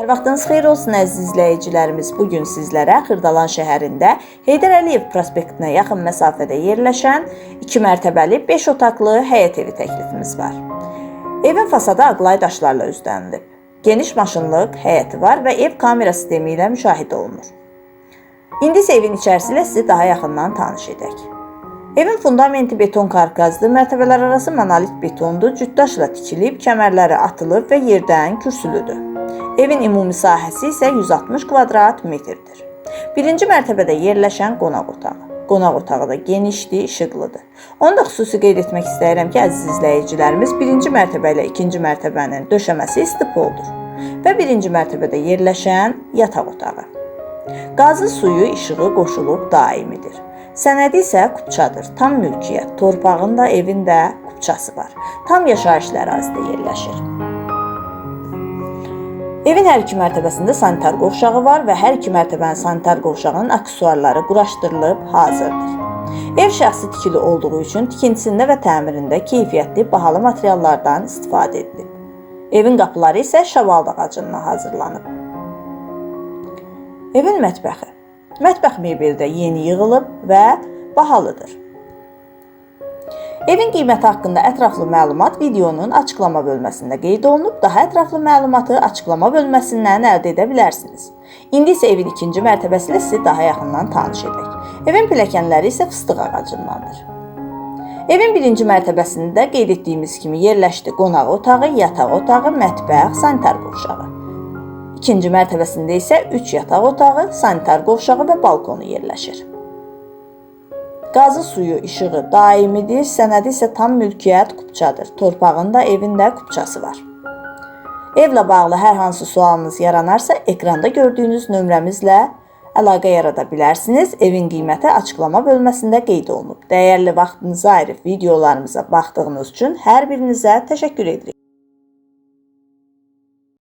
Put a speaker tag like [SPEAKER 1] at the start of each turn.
[SPEAKER 1] Hər vaxtınız xeyir olsun əziz izləyicilərimiz. Bu gün sizlərə Xırdalan şəhərində Heydər Əliyev prospektinə yaxın məsafədə yerləşən 2 mərtəbəli 5 otaqlı həyət evi təklifimiz var. Evin fasadı ağlay daşlarla üzdənilib. Geniş maşınlıq həyəti var və ev kamera sistemi ilə müşahidə olunur. İndi isə evin içərisi ilə sizi daha yaxından tanış edək. Evin fundamenti beton karkazdır, mərtəbələr arası monolit betondur, cütdaşla tikilib, kəmərləri atılıb və yerdən kürsülüdür. Evin ümumi sahəsi isə 160 kvadrat metrdir. Birinci mərtəbədə yerləşən qonaq otağı. Qonaq otağı da genişdir, işıqlıdır. Onu da xüsusi qeyd etmək istəyirəm ki, əziz izləyicilərimiz, birinci mərtəbə ilə ikinci mərtəbənin döşəməsi istipoldur və birinci mərtəbədə yerləşən yataq otağı. Qazı suyu işığı qoşulub daimidir. Sənədi isə kupçadır. Tam mülkiyyət. Torpağın da, evin də kupçası var. Tam yaşayışlı ərazidə yerləşir. Evin hər iki mərtəbəsində sanitar qovşağı var və hər iki mərtəbənin sanitar qovşağının aksesuarları quraşdırılıb hazırdır. Ev şəxsi tikili olduğu üçün tikintisində və təmirində keyfiyyətli, bahalı materiallardan istifadə edilib. Evin qapıları isə şaval ağacından hazırlanıb. Evin mətbəxi. Mətbəx mebeli də yeni yığılıb və bahalıdır. Evin qiyməti haqqında ətraflı məlumat videonun açıqlama bölməsində qeyd olunub. Daha ətraflı məlumatı açıqlama bölməsindən əldə edə bilərsiniz. İndi isə evin ikinci mərtəbəsi ilə sizi daha yaxından tanış edək. Evin pilləkənləri isə fıstıq ağacındandır. Evin birinci mərtəbəsində qeyd etdiyimiz kimi yerləşdi qonaq otağı, yataq otağı, mətbəx, sanitar qovşağı. İkinci mərtəbəsində isə 3 yataq otağı, sanitar qovşağı və balkonu yerləşir. Qazı suyu işığı daimidir, sənədi isə tam mülkiyyət kupçadır. Torpağın da, evin də kupçası var. Evlə bağlı hər hansı sualınız yaranarsa, ekranda gördüyünüz nömrəmizlə əlaqə yarada bilərsiniz. Evin qiyməti açıqlama bölməsində qeyd olunub. Dəyərli vaxtınızı ayırıb videolarımıza baxdığınız üçün hər birinizə təşəkkür edirik.